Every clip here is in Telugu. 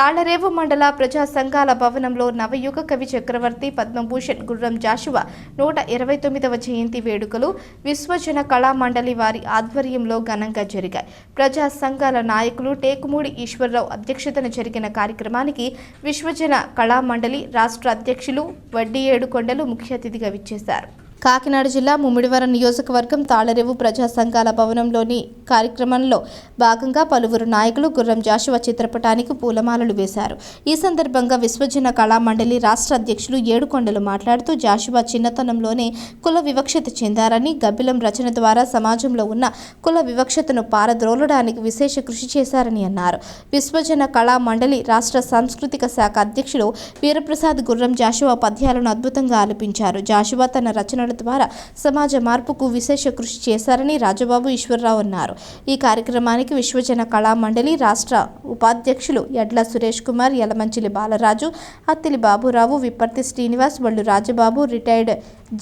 తాళ్ళరేవు మండల ప్రజా సంఘాల భవనంలో నవయుగ కవి చక్రవర్తి పద్మభూషణ్ గుర్రం జాషువా నూట ఇరవై తొమ్మిదవ జయంతి వేడుకలు విశ్వజన కళా మండలి వారి ఆధ్వర్యంలో ఘనంగా జరిగాయి. ప్రజా సంఘాల నాయకులు టేకుమూడి ఈశ్వరరావు అధ్యక్షతన జరిగిన కార్యక్రమానికి విశ్వజన కళా మండలి రాష్ట్ర అధ్యక్షులు వడ్డీ ఏడుకొండలు ముఖ్య అతిథిగా విచ్చేశారు. కాకినాడ జిల్లా ముమ్మిడివరం నియోజకవర్గం తాళరేవు ప్రజా సంఘాల భవనంలోని కార్యక్రమంలో భాగంగా పలువురు నాయకులు గుర్రం జాషువా చిత్రపటానికి పూలమాలలు వేశారు. ఈ సందర్భంగా విశ్వజన కళా మండలి రాష్ట్ర అధ్యక్షులు ఏడుకొండలు మాట్లాడుతూ జాషువా చిన్నతనంలోనే కుల వివక్షత చెందారని గబ్బిలం రచన ద్వారా సమాజంలో ఉన్న కుల వివక్షతను పారద్రోలడానికి విశేష కృషి చేశారని అన్నారు. విశ్వజన కళా మండలి రాష్ట్ర సాంస్కృతిక శాఖ అధ్యక్షులు వీరప్రసాద్ గుర్రం జాషువా పద్యాలను అద్భుతంగా ఆలపించారు జాషువా తన రచనలు ద్వారా సమాజ మార్పుకు విశేష కృషి చేశారని రాజబాబు ఈశ్వరరావు అన్నారు. ఈ కార్యక్రమానికి విశ్వజన కళా మండలి రాష్ట్ర ఉపాధ్యక్షులు Yadla Suresh Kumar Yalamanchili Balaraju Attili Baburao Vipparthi Srinivas Ballu Rajababu retired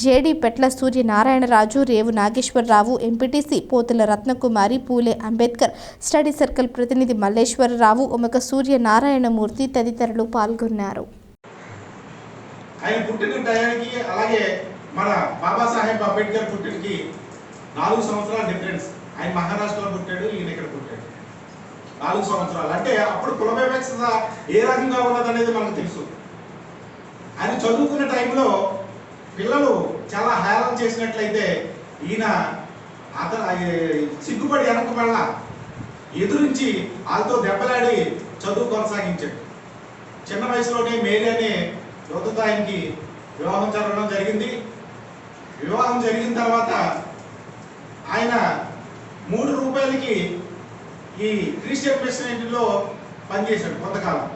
JD Petla Suryanarayanaraju Revu Nageswararao MPTC Pothula Ratnakumari Phule Ambedkar study circle ప్రతినిధి మల్లేశ్వరరావు ఉమక సూర్యనారాయణమూర్తి తదితరులు పాల్గొన్నారు. ఆయన పుట్టిన టయానికి అలాగే మన బాబాసాహెబ్ అంబేద్కర్ పుట్టినకి నాలుగు సంవత్సరాల డిఫరెన్స్ ఆయన మహారాష్ట్రలో పుట్టాడు ఈయన ఇక్కడ పుట్టాడు. నాలుగు సంవత్సరాలు. అంటే అప్పుడు కుల వివక్షత ఏ రకంగా ఉన్నదనేది మనకు తెలుసు. ఆయన చదువుకున్న టైంలో పిల్లలు చాలా హేళన చేసినట్లయితే ఈయన అతను సిగ్గుపడి వెనక్కి మళ్ళా ఎదురించి వాళ్ళతో దెబ్బలాడి చదువు కొనసాగించాడు. చిన్న వయసులోనే మేరీ అనే యువతతో ఆయనకి వివాహం జరగడం జరిగింది. వివాహం జరిగిన తర్వాత ఆయన మూడు రూపాయలకి ఈ క్రిస్టియన్ మిషనరీలో పనిచేశాడు కొంతకాలం.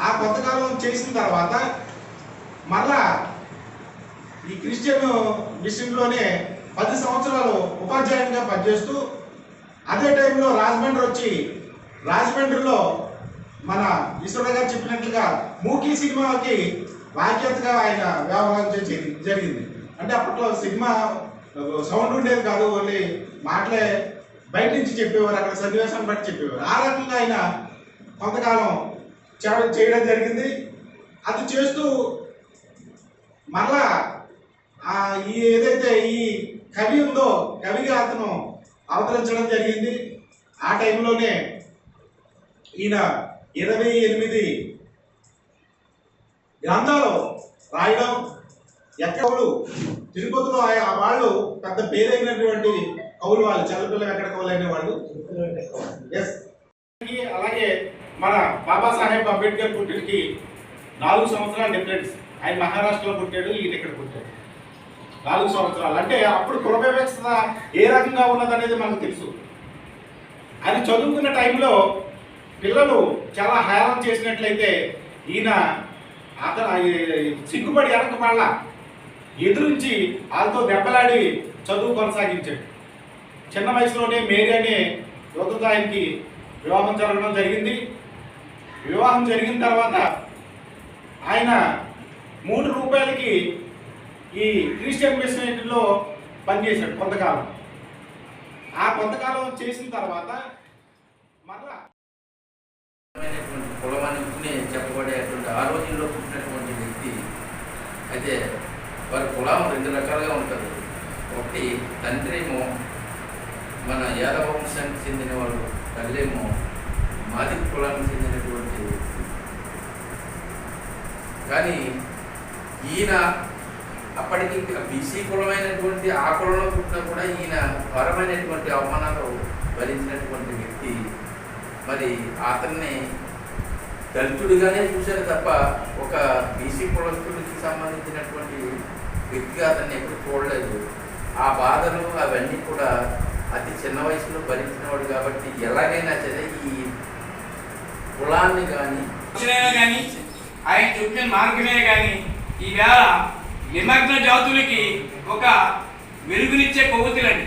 ఆ కొంతకాలం చేసిన తర్వాత మళ్ళా ఈ క్రిస్టియన్ మిషన్లోనే పది సంవత్సరాలు ఉపాధ్యాయునిగా పనిచేస్తూ అదే టైంలో రాజమండ్రి వచ్చి రాజమండ్రిలో మన ఈశ్వర గారు చెప్పినట్లుగా మూకీ సినిమాకి బాధ్యతగా ఆయన వ్యవహారం జరిగింది. అంటే అప్పట్లో సినిమా సౌండ్ ఉండేది కాదు ఓన్లీ మాటలే బయట నుంచి చెప్పేవారు అక్కడ సన్నివేశాన్ని బట్టి చెప్పేవారు. ఆ రకంగా ఆయన కొంతకాలం చేయడం జరిగింది. అది చేస్తూ మరలా ఈ ఏదైతే ఈ కవి ఉందో కవిగా అతను అవతరించడం జరిగింది. ఆ టైంలోనే ఈయన ఇరవై ఎనిమిది గ్రంథాలు రాయడం ఎక్కడు తిరుపతిలో ఆ వాళ్ళు పెద్ద పేరైనటువంటి కవులు వాళ్ళు చల్లపిల్ల వెంకట కవులు అనే వాళ్ళు. ఎస్ అలాగే మన బాబాసాహెబ్ అంబేద్కర్ పుట్టినకి నాలుగు సంవత్సరాల డిఫరెన్స్ ఆయన మహారాష్ట్రలో పుట్టాడు ఈయన ఇక్కడ పుట్టాడు. నాలుగు సంవత్సరాలు. అంటే అప్పుడు కుల ఏ రకంగా ఉన్నదనేది మనకు తెలుసు. అది చదువుకున్న టైంలో పిల్లలు చాలా హేళన చేసినట్లయితే ఈయన అతను సిగ్గుపడి వెనక మళ్ళా ఎదురించి వాళ్ళతో దెబ్బలాడి చదువు కొనసాగించాడు. చిన్న వయసులోనే మేరీ అనే యువతతో ఆయనకి వివాహం జరగడం జరిగింది. వివాహం జరిగిన తర్వాత ఆయన మూడు రూపాయలకి ఈ క్రిస్టియన్ మిషనరీలో పనిచేశాడు కొంతకాలం. ఆ కొంతకాలం చేసిన తర్వాత మరలా కులమానికి చెప్పబడేటువంటి ఆ రోజుల్లో పుట్టినటువంటి వ్యక్తి అయితే కులం రెండు రకాలుగా ఉంటుంది. ఒకటి తండ్రి ఏమో మన యాదవ వంశానికి చెందిన వాళ్ళు తల్లేమో మాది కులానికి చెందినటువంటి కానీ ఈయన అప్పటికి బీసీ కులమైనటువంటి ఆ కులంలో పుట్టినా కూడా ఈయన ఘోరమైనటువంటి అవమానాలు భరించినటువంటి వ్యక్తి. మరి అతన్ని దళితుడిగానే చూశారు తప్ప ఒక బీసీ కులస్తుడికి సంబంధించినటువంటి వ్యక్తిగా అతన్ని ఎప్పుడు చూడలేదు. ఆ బాధలు అవన్నీ కూడా అతి చిన్న వయసులో భరించినవాడు కాబట్టి ఎలాగైనా సరే ఈ కులాన్ని కానీ కానీ ఆయన చెప్పిన మార్గమే కానీ ఈవేళ నిమగ్న జాతులకి ఒక వెలుగునిచ్చే కొవ్వొత్తులండి.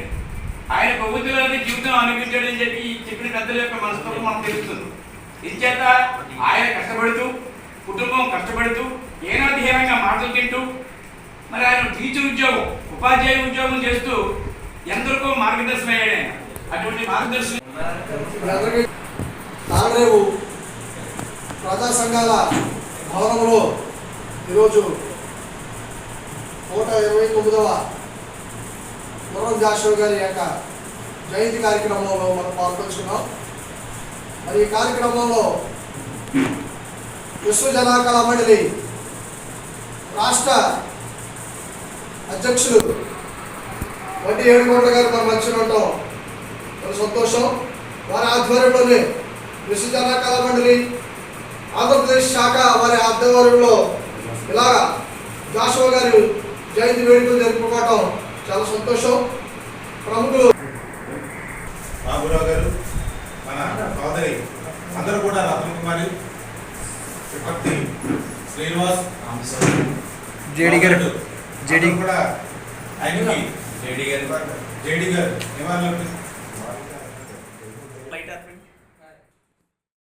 ఆయన కొవ్వొత్తులని జీవితం అనిపించాడని చెప్పి చెప్పిన పెద్దల యొక్క మనస్తత్వం మనకు తెలుస్తుంది. ఇంచేత ఆయన కష్టపడుతూ కుటుంబం కష్టపడుతూ ఏనాధీనంగా మాటలు తింటూ మరి ఆయన టీచర్ ఉద్యోగం ఉపాధ్యాయ ఉద్యోగం చేస్తూ ఎందరికో మార్గదర్శనం అయ్యాడు ఆయన. అటువంటి మార్గదర్శనం అందరికీ ప్రజా సంఘాల భవనంలో ఈరోజు నూట ఇరవై తొమ్మిదవ గుర్రం జాషో గారి యొక్క జయంతి కార్యక్రమంలో మనం పాల్పంచుకున్నాం మరి ఈ కార్యక్రమంలో విశ్వ జనాకళ మండలి రాష్ట్ర అధ్యక్షులు వడ్డీ ఏడుకోట గారు మన మధ్యన చాలా సంతోషం. వారి ఆధ్వర్యంలోనే విశ్వ జనాకళ మండలి ఆంధ్రప్రదేశ్ శాఖ వారి ఆధ్వర్యంలో ఇలాగా జాషువా గారు జయంతి వేడుకలు జరుపుకోవటం చాలా సంతోషం. ప్రముఖులు బాబురావు గారు మన సోదరి అందరూ కూడా రత్న కుమారి భక్తి శ్రీనివాస్ జేడి గారు. జేడీ కూడా ఆయనకి జేడి గారు. జేడీ గారు నివాళులు